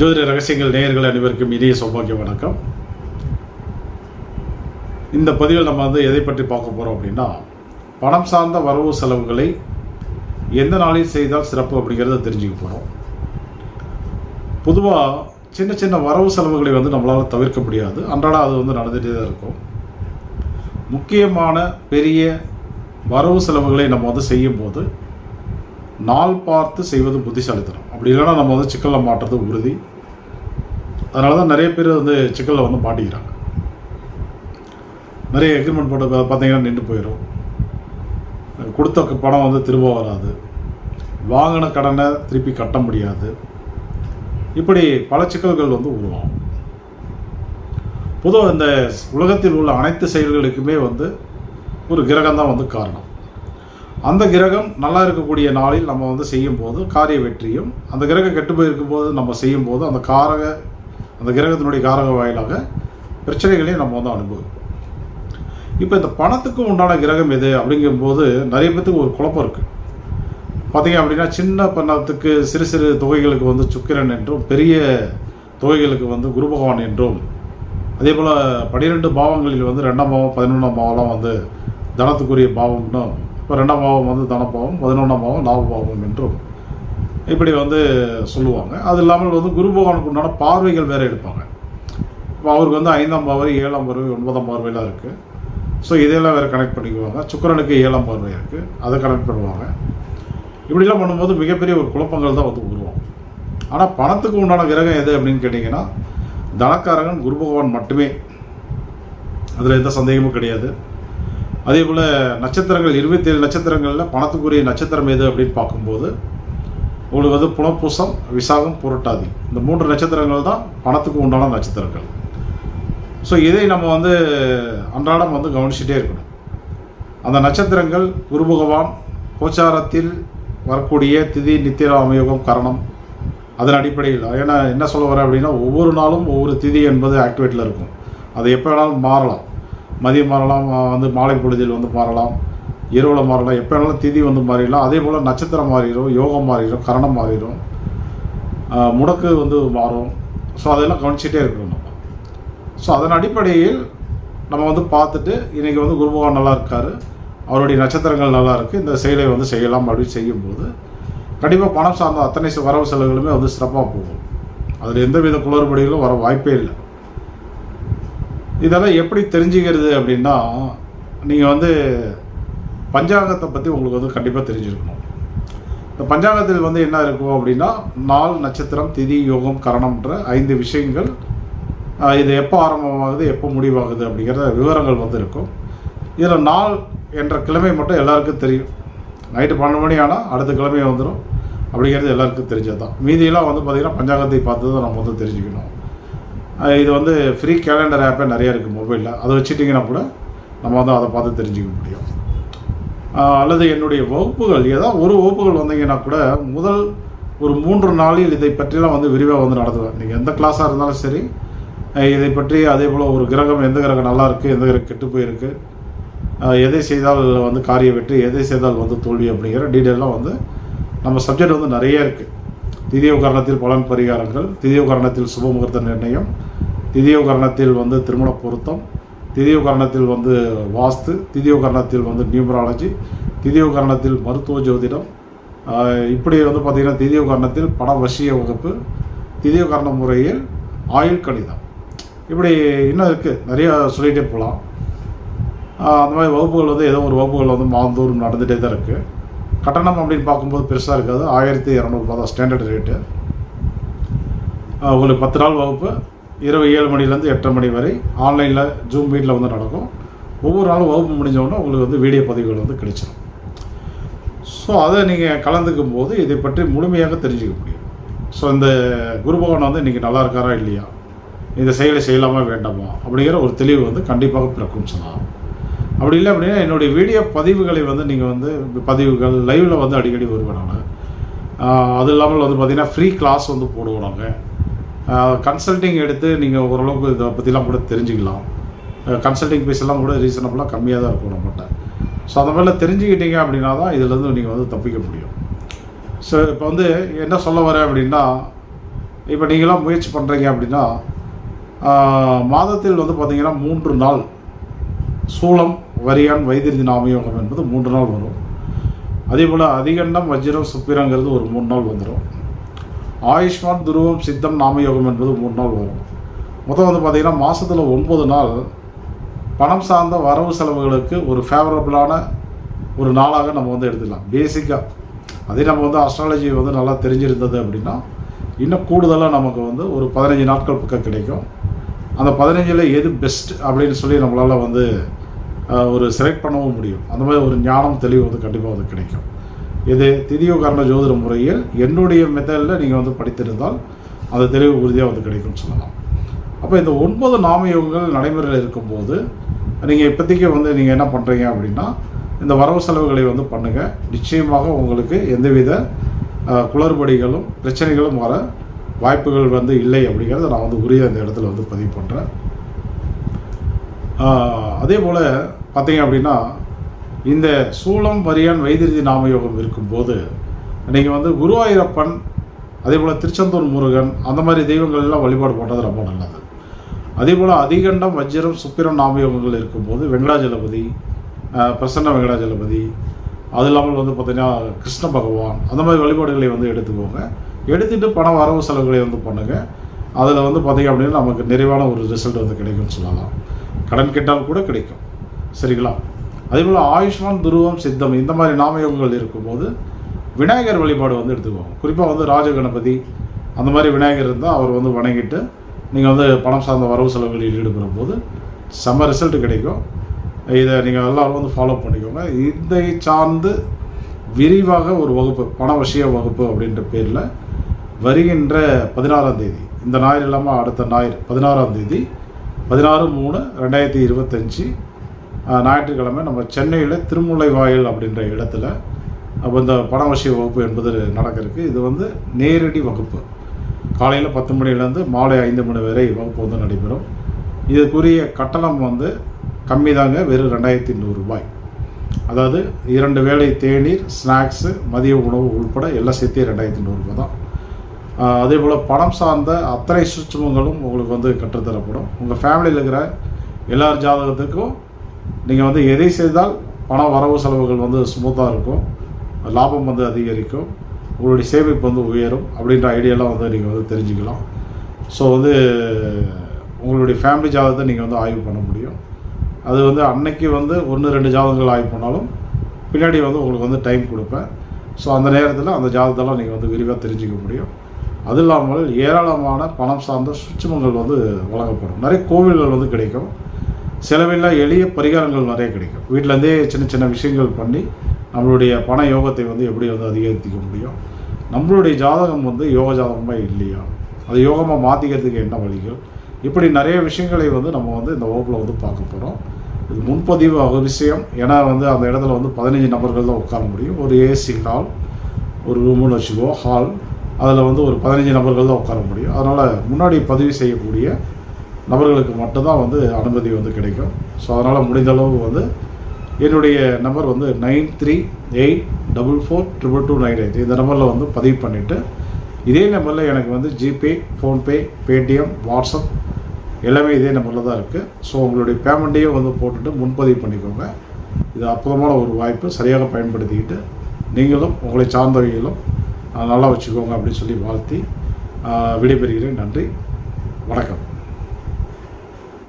ஜோதிட ரகசியங்கள் நேயர்கள் அனைவருக்கும் இனிய சௌபாகிய வணக்கம். இந்த பதிவில் நம்ம வந்து எதை பற்றி பார்க்க போகிறோம் அப்படின்னா பணம் சார்ந்த வரவு செலவுகளை எந்த நாளில் செய்தால் சிறப்பு அப்படிங்கிறத தெரிஞ்சுக்க போகிறோம் பொதுவாக சின்ன சின்ன வரவு செலவுகளை வந்து நம்மளால் தவிர்க்க முடியாது. அன்றாட அது வந்து நடந்துகிட்டே தான் இருக்கும். முக்கியமான பெரிய வரவு செலவுகளை நம்ம வந்து செய்யும்போது நாள் பார்த்து செய்வது புத்திசாலித்தனம். அப்படி இல்லைன்னா நம்ம வந்து சிக்கலில் மாட்டுறது உறுதி. அதனால தான் நிறைய பேர் வந்து சிக்கலில் வந்து மாட்டிக்கிறாங்க. நிறைய எக்ரிமெண்ட் போட்டு பார்த்தீங்கன்னா நின்று போயிடும் கொடுத்த பணம் வந்து திரும்ப வராது. வாங்கின கடனை திருப்பி கட்ட முடியாது. இப்படி பல சிக்கல்கள் வந்து உருவாகும். பொதுவாக இந்த உலகத்தில் உள்ள அனைத்து செயல்களுக்குமே வந்து ஒரு கிரகம் தான் வந்து காரணம். அந்த கிரகம் நல்லா இருக்கக்கூடிய நாளில் நம்ம வந்து செய்யும்போது காரிய வெற்றியும் அந்த கிரகம் கெட்டு போயிருக்கும் போது நம்ம செய்யும்போது அந்த காரக அந்த கிரகத்தினுடைய காரக வாயிலாக பிரச்சனைகளையும் நம்ம வந்து அனுபவிப்போம். இப்போ இந்த பணத்துக்கு உண்டான கிரகம் எது அப்படிங்கும்போது நிறைய பேத்துக்கு ஒரு குழப்பம் இருக்குது பார்த்தீங்க அப்படின்னா சின்ன பணத்துக்கு சிறு சிறு தொகைகளுக்கு வந்து சுக்கிரன் என்றும் பெரிய தொகைகளுக்கு வந்து குரு பகவான் என்றும் அதே போல் பன்னிரெண்டு பாவங்களில் வந்து ரெண்டாம் பாவம் பதினொன்றாம் பாவம்லாம் வந்து தனத்துக்குரிய பாவம்னும் இப்போ ரெண்டாம் பாவம் வந்து தனப்பாவம் பதினொன்றாம் பாவம் லாப பாவம் என்றும். இப்படி வந்து சொல்லுவாங்க. அது இல்லாமல் வந்து குரு பகவானுக்கு உண்டான பார்வைகள் வேறு எடுப்பாங்க. இப்போ அவருக்கு வந்து ஐந்தாம் பார்வை ஏழாம் பார்வை ஒன்பதாம் பார்வையெல்லாம் இருக்குது ஸோ இதையெல்லாம் வேறு கனெக்ட் பண்ணிக்குவாங்க. சுக்கிரனுக்கு ஏழாம் பார்வை இருக்குது அதை கனெக்ட் பண்ணுவாங்க. இப்படிலாம் பண்ணும்போது மிகப்பெரிய ஒரு குழப்பங்கள் தான் வந்து உருவாகும். ஆனால் பணத்துக்கு உண்டான கிரகம் எது அப்படின்னு கேட்டிங்கன்னா தனக்காரகன் குரு பகவான் மட்டுமே. அதில் எந்த சந்தேகமும் கிடையாது. அதே போல் நட்சத்திரங்கள் இருபத்தேழு நட்சத்திரங்களில் பணத்துக்குரிய நட்சத்திரம் எது அப்படின்னு பார்க்கும்போது உங்களுக்கு வந்து புனப்பூசம் விசாகம் புரட்டாதி. இந்த மூன்று நட்சத்திரங்கள் தான் பணத்துக்கு உண்டான நட்சத்திரங்கள். ஸோ இதை நம்ம வந்து அன்றாடம் வந்து கவனிச்சுட்டே இருக்கணும். அந்த நட்சத்திரங்கள் குரு பகவான் கோச்சாரத்தில் வரக்கூடிய திதி நித்திர அமையோகம் கரணம். அதன் அடிப்படையில் ஏன்னா என்ன சொல்ல வரேன் அப்படின்னா ஒவ்வொரு நாளும் ஒவ்வொரு திதி என்பது ஆக்டிவேட்டில் இருக்கும். அது எப்போ வேணாலும் மாறலாம். மதியம் மாறலாம் வந்து மாலை பொழுதில் வந்து மாறலாம். இரவில் மாறலாம். எப்போ வேணாலும் திதி வந்து மாறிடலாம். அதே போல் நட்சத்திரம் மாறிடும் யோகம் மாறிடும் கரணம் மாறிடும். முடக்கு வந்து மாறும். ஸோ அதெல்லாம் கவனிச்சிட்டே இருக்கணும் நம்ம. ஸோ அதன் அடிப்படையில் நம்ம வந்து பார்த்துட்டு இன்றைக்கி வந்து குருபகவான் நல்லா இருக்கார். அவருடைய நட்சத்திரங்கள் நல்லா இருக்குது இந்த செயலை வந்து செய்யலாம் அப்படின்னு செய்யும்போது கண்டிப்பாக பணம் சார்ந்த அத்தனை வரவு செலவுகளுமே வந்து சிறப்பாக போகும். அதில் எந்தவித குளறுபடிகளும் வர வாய்ப்பே இல்லை. இதெல்லாம் எப்படி தெரிஞ்சுக்கிறது அப்படின்னா நீங்கள் வந்து பஞ்சாங்கத்தை பற்றி உங்களுக்கு வந்து கண்டிப்பாக தெரிஞ்சிருக்கணும். இந்த பஞ்சாங்கத்தில் வந்து என்ன இருக்கும் அப்படின்னா நாள் நட்சத்திரம் திதி யோகம் கரணம்ன்ற ஐந்து விஷயங்கள் இது எப்போ ஆரம்பமாகுது எப்போ முடிவாகுது அப்படிங்கிற விவரங்கள் வந்து இருக்கும். இதில் நாள் என்ற கிழமை மட்டும் எல்லாருக்கும் தெரியும். நைட்டு பன்னெண்டு மணி ஆனால் அடுத்த கிழமை வந்துடும் அப்படிங்கிறது எல்லாருக்கும் தெரிஞ்சது தான் மீதியெல்லாம் வந்து பார்த்திங்கன்னா பஞ்சாங்கத்தை பார்த்து தான் நம்ம வந்து தெரிஞ்சுக்கணும். இது வந்து ஃப்ரீ கேலண்டர் ஆப்பே நிறையா இருக்குது மொபைலில் அதை வச்சுட்டிங்கன்னா கூட நம்ம வந்து அதை பார்த்து தெரிஞ்சுக்க முடியும். அல்லது என்னுடைய வகுப்புகள் ஏதாவது ஒரு வகுப்புகள் வந்தீங்கன்னா கூட முதல் ஒரு மூன்று நாளில் இதை பற்றிலாம் வந்து விரிவாக வந்து நடத்துவேன். நீங்கள் எந்த கிளாஸாக இருந்தாலும் சரி இதை பற்றி அதே போல் ஒரு கிரகம் எந்த கிரகம் நல்லா இருக்குது எந்த கிரகம் கெட்டு போயிருக்கு எதை செய்தால் வந்து காரிய வெற்றி எதை செய்தால் வந்து தோல்வி அப்படிங்கிற டீட்டெயிலாம் வந்து நம்ம சப்ஜெக்ட் வந்து நிறைய இருக்குது திதியகாரணத்தில் பலன் பரிகாரங்கள் திதிய கரணத்தில் சுப முகூர்த்த நிர்ணயம் திதியகரணத்தில் வந்து திருமண பொருத்தம் திதிய கரணத்தில் வந்து வாஸ்து திதிய கரணத்தில் வந்து நியூமராலஜி திதிய கரணத்தில் மருத்துவ ஜோதிடம் இப்படி வந்து பார்த்திங்கன்னா திதிய கரணத்தில் பண வசிய வகுப்பு திதியோகரண முறையில் ஆயுள் கணிதம். இப்படி இன்னும் இருக்குது நிறைய சொல்லிகிட்டே போகலாம் அந்த மாதிரி வகுப்புகள் வந்து ஏதோ ஒரு வகுப்புகள் வந்து மாந்தோறும் நடந்துகிட்டே தான் இருக்குது கட்டணம் அப்படின்னு பார்க்கும்போது பெருசாக இருக்காது. ஆயிரத்தி இரநூறுபா தான் ஸ்டாண்டர்ட் ரேட்டு உங்களுக்கு பத்து நாள் வகுப்பு இரவு ஏழு மணிலேருந்து எட்டரை மணி வரை ஆன்லைனில் ஜூம் மீட்டில் வந்து நடக்கும். ஒவ்வொரு நாளும் வகுப்பு முடிஞ்சவொடனே உங்களுக்கு வந்து வீடியோ பதிவுகள் வந்து கிடைச்சிடும் ஸோ அதை நீங்கள் கலந்துக்கும் போது இதை பற்றி முழுமையாக தெரிஞ்சுக்க முடியும். ஸோ இந்த குருபவன் வந்து இன்றைக்கி நல்லா இருக்காரா இல்லையா? இந்த செயலை செய்யலாமா வேண்டாமா? அப்படிங்கிற ஒரு தெளிவு வந்து கண்டிப்பாக பிறக்கும் சொல்லலாம் அப்படி இல்லை அப்படின்னா என்னுடைய வீடியோ பதிவுகளை வந்து நீங்கள் வந்து பதிவுகள் லைவில் வந்து அடிக்கடி வருவேன் நான். அது இல்லாமல் வந்து பார்த்திங்கன்னா ஃப்ரீ கிளாஸ் வந்து போடுவோம் நாங்கள் கன்சல்டிங் எடுத்து நீங்கள் ஓரளவுக்கு இதை பற்றிலாம் கூட தெரிஞ்சுக்கலாம். கன்சல்டிங் ஃபீஸ் எல்லாம் கூட ரீசனபுளாக கம்மியாக தான் இருக்கும் நம்மகிட்ட ஸோ அந்த மாதிரிலாம் தெரிஞ்சுக்கிட்டீங்க அப்படின்னா தான் இதுலேருந்து நீங்கள் வந்து தப்பிக்க முடியும். ஸோ இப்போ வந்து என்ன சொல்ல வரேன் அப்படின்னா இப்போ நீங்களாம் முயற்சி பண்ணுறீங்க அப்படின்னா மாதத்தில் வந்து பார்த்திங்கன்னா மூன்று நாள் சூளம் வரியான் வைத்திருதி நாமயோகம் என்பது மூன்று நாள் வரும். அதே போல் அதிகண்டம் வஜ்ரம் சுப்பிரங்கிறது ஒரு மூணு நாள் வந்துடும் ஆயுஷ்மான் துருவம் சித்தம் நாமயோகம் என்பது மூணு நாள் வரும் மொத்தம் வந்து பார்த்திங்கன்னா மாதத்தில் ஒன்பது நாள் பணம் சார்ந்த வரவு செலவுகளுக்கு ஒரு ஃபேவரபுளான ஒரு நாளாக நம்ம வந்து எடுத்துக்கலாம். பேசிக்காக அதே நம்ம வந்து அஸ்ட்ராலஜி வந்து நல்லா தெரிஞ்சிருந்தது அப்படின்னா இன்னும் கூடுதலாக நமக்கு வந்து ஒரு பதினஞ்சு நாட்கள் பக்கம் கிடைக்கும். அந்த பதினஞ்சில் எது பெஸ்ட் அப்படின்னு சொல்லி நம்மளால் வந்து ஒரு செலக்ட் பண்ணவும் முடியும். அந்த மாதிரி ஒரு ஞானம் தெளிவு வந்து கண்டிப்பாக வந்து கிடைக்கும். இது திதியோகரண ஜோதிட முறையில் என்னுடைய மெத்தடில் நீங்கள் வந்து படித்திருந்தால் அந்த தெளிவு உறுதியாக வந்து கிடைக்கும்னு சொல்லலாம். அப்போ இந்த ஒன்பது நாமயோகங்கள் நடைமுறையில் இருக்கும்போது நீங்கள் இப்போதைக்கு வந்து நீங்கள் என்ன பண்ணுறீங்க அப்படின்னா இந்த வரவு செலவுகளை வந்து பண்ணுங்கள் நிச்சயமாக உங்களுக்கு எந்தவித குளறுபடிகளும் பிரச்சனைகளும் வர வாய்ப்புகள் வந்து இல்லை அப்படிங்கிறத நான் வந்து உரிய இந்த இடத்துல வந்து பதிவு பண்ணுறேன் அதே போல் பார்த்தீங்க அப்படின்னா இந்த சூளம் வரியான் வைத்திருதி நாமயோகம் இருக்கும்போது நீங்கள் வந்து குருவாயூரப்பன் அதே போல் திருச்செந்தூர் முருகன் அந்த மாதிரி தெய்வங்கள் எல்லாம் வழிபாடு பண்ணுறது ரொம்ப நல்லது. அதே போல் அதிகண்டம் வஜ்ரம் சுப்பிரம் நாமயோகங்கள் இருக்கும்போது வெங்கடாஜலபதி பிரசன்ன வெங்கடாஜலபதி அது இல்லாமல் வந்து பார்த்திங்கன்னா கிருஷ்ண பகவான் அந்த மாதிரி வழிபாடுகளை வந்து எடுத்துக்கோங்க. எடுத்துகிட்டு பண வரவு செலவுகளை வந்து பண்ணுங்கள் அதில் வந்து பார்த்திங்க அப்படின்னா நமக்கு நிறைவான ஒரு ரிசல்ட் வந்து கிடைக்கும்னு சொல்லலாம். கடன் கேட்டால் கூட கிடைக்கும். சரிங்களா? அதே போல் ஆயுஷ்மான் துருவம் சித்தம் இந்த மாதிரி நாமயோகங்கள் இருக்கும்போது விநாயகர் வழிபாடு வந்து எடுத்துக்குவோம் குறிப்பாக வந்து ராஜ கணபதி அந்த மாதிரி விநாயகர் இருந்தால் அவர் வந்து வணங்கிட்டு நீங்கள் வந்து பணம் சார்ந்த வரவு செலவுகளில் ஈடுபடும் போது செம்ம ரிசல்ட் கிடைக்கும். இதை நீங்கள் எல்லாரும் வந்து ஃபாலோ பண்ணிக்கோங்க. இதை சார்ந்து விரிவாக ஒரு வகுப்பு பணவசிய வகுப்பு அப்படின்ற பேரில் வருகின்ற பதினாறாம் தேதி இந்த ஞாயிறு இல்லாமல் அடுத்த ஞாயிறு பதினாறாம் தேதி பதினாறு மூணு ரெண்டாயிரத்தி இருபத்தஞ்சி ஞாயிற்றுக்கிழமை நம்ம சென்னையில் திருமுலைவாயில் அப்படின்ற இடத்துல அப்போ இந்த பணவசிய வகுப்பு என்பது நடக்கிறதுக்கு இது வந்து நேரடி வகுப்பு. காலையில் பத்து மணிலேருந்து மாலை ஐந்து மணி வரை வகுப்பு வந்து நடைபெறும். இதுக்குரிய கட்டணம் வந்து கம்மி தாங்க வெறும் ரெண்டாயிரத்தி நூறுரூபாய் அதாவது இரண்டு வேளை தேநீர் ஸ்நாக்ஸு மதிய உணவு உள்பட எல்லாம் சேர்த்து ரெண்டாயிரத்தி நூறுரூபா தான். அதே போல் பணம் சார்ந்த அத்தனை சுற்றுமங்களும் உங்களுக்கு வந்து கற்றுத்தரப்படும். உங்கள் ஃபேமிலியில் இருக்கிற எல்லார் ஜாதகத்துக்கும் நீங்கள் வந்து எதை செய்தால் பண வரவு செலவுகள் வந்து ஸ்மூத்தாக இருக்கும் லாபம் வந்து அதிகரிக்கும் உங்களுடைய சேமிப்பு வந்து உயரும் அப்படின்ற ஐடியாலாம் வந்து நீங்கள் வந்து தெரிஞ்சுக்கலாம். ஸோ வந்து உங்களுடைய ஃபேமிலி ஜாதகத்தை நீங்கள் வந்து ஆய்வு பண்ண முடியும். அது வந்து அன்னைக்கு வந்து ஒன்று ரெண்டு ஜாதகங்கள் ஆய்வு பண்ணாலும் பின்னாடி வந்து உங்களுக்கு வந்து டைம் கொடுப்பேன். ஸோ அந்த நேரத்தில் அந்த ஜாதகத்தெல்லாம் நீங்கள் வந்து விரிவாக தெரிஞ்சுக்க முடியும். அது இல்லாமல் ஏராளமான பணம் சார்ந்த சுற்றுமங்கள் வந்து வழங்கப்படும். நிறைய கோவில்கள் வந்து கிடைக்கும். செலவில்லா எளிய பரிகாரங்கள் நிறைய கிடைக்கும். வீட்டிலேருந்தே சின்ன சின்ன விஷயங்கள் பண்ணி நம்மளுடைய பண யோகத்தை வந்து எப்படி வந்து அதிகரித்துக்க முடியும்? நம்மளுடைய ஜாதகம் வந்து யோக ஜாதகமாக இல்லையா? அது யோகமாக மாற்றிக்கிறதுக்கு என்ன வழிகள்? இப்படி நிறைய விஷயங்களை வந்து நம்ம வந்து இந்த வகுப்பில் வந்து பார்க்க போகிறோம் இது முன்பதிவு அவசியம் ஏன்னா வந்து அந்த இடத்துல வந்து பதினஞ்சு நபர்கள் தான் உட்கார முடியும். ஒரு ஏசி ஹால் ஒரு ரூம்னு வச்சுக்கோ ஹால் அதில் வந்து ஒரு பதினஞ்சு நபர்கள் தான் உட்கார முடியும். அதனால் முன்னாடி பதிவு செய்யக்கூடிய நபர்களுக்கு மட்டும்தான் வந்து அனுமதி வந்து கிடைக்கும். ஸோ அதனால் முடிந்த அளவு வந்து என்னுடைய நம்பர் வந்து nine three eight double four triple two nine eight. இந்த நம்பரில் வந்து பதிவு பண்ணிவிட்டு இதே நம்பரில் எனக்கு வந்து ஜிபே ஃபோன்பே பேடிஎம் வாட்ஸ்அப் எல்லாமே இதே நம்பரில் தான் இருக்குது ஸோ உங்களுடைய பேமெண்ட்டையும் வந்து போட்டுட்டு முன்பதிவு பண்ணிக்கோங்க. இது அற்புதமான ஒரு வாய்ப்பு. சரியாக பயன்படுத்திக்கிட்டு நீங்களும் உங்களை சார்ந்தவர்களும் நல்லா வச்சுக்கோங்க அப்படின்னு சொல்லி வாழ்த்தி விடைபெறுகிறேன். நன்றி. வணக்கம்.